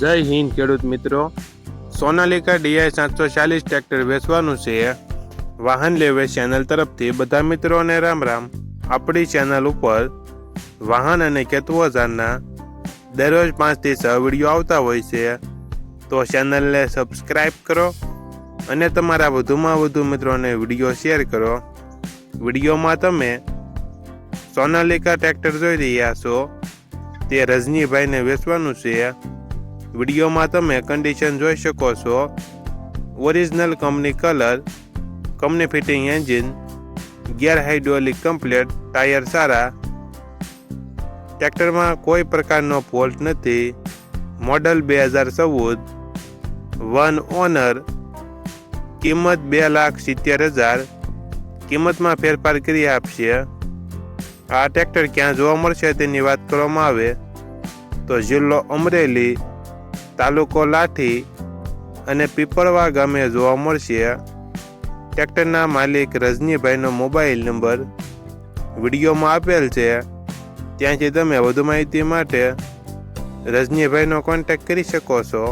જય હિન્દ, ખેડૂત મિત્રો. સોનાલિકા ડીઆઈ સાતસો ચાલીસ ટ્રેક્ટર વેચવાનું છે. વાહન લેવે ચેનલ તરફથી બધા મિત્રોને રામ રામ. આપણી ચેનલ ઉપર વાહન અને ખેત ઓજારના દરરોજ પાંચથી છ વીડિયો આવતા હોય છે. તો ચેનલને સબસ્ક્રાઈબ કરો અને તમારા વધુમાં વધુ મિત્રોને વીડિયો શેર કરો. વિડીયોમાં તમે સોનાલિકા ટ્રેક્ટર જોઈ રહ્યા છો. તે રજનીભાઈને વેચવાનું છે. વિડીયોમાં તમે કન્ડિશન જોઈ શકો છો. Original company colour company fitting engine gear hydraulic complete tyre સારા. ટ્રેક્ટરમાં કોઈ પ્રકારનો ફોલ્ટ નથી. મોડલ બે હજાર ચૌદ. વન ઓનર કિંમત બે લાખ સિત્તેર હજાર. કિંમતમાં ફેરફાર કરી આપશે. આ ટ્રેક્ટર ક્યાં જોવા મળશે તેની વાત કરવામાં આવે. તો જિલ્લો અમરેલી તાલુકો લાઠી અને પીપળવા ગામે જોવા મળશે. ટ્રેક્ટરના માલિક રજનીભાઈનો મોબાઈલ નંબર વિડીયોમાં આપેલ છે. ત્યાંથી તમે વધુ માહિતી માટે રજનીભાઈનો કોન્ટેક્ટ કરી શકો છો.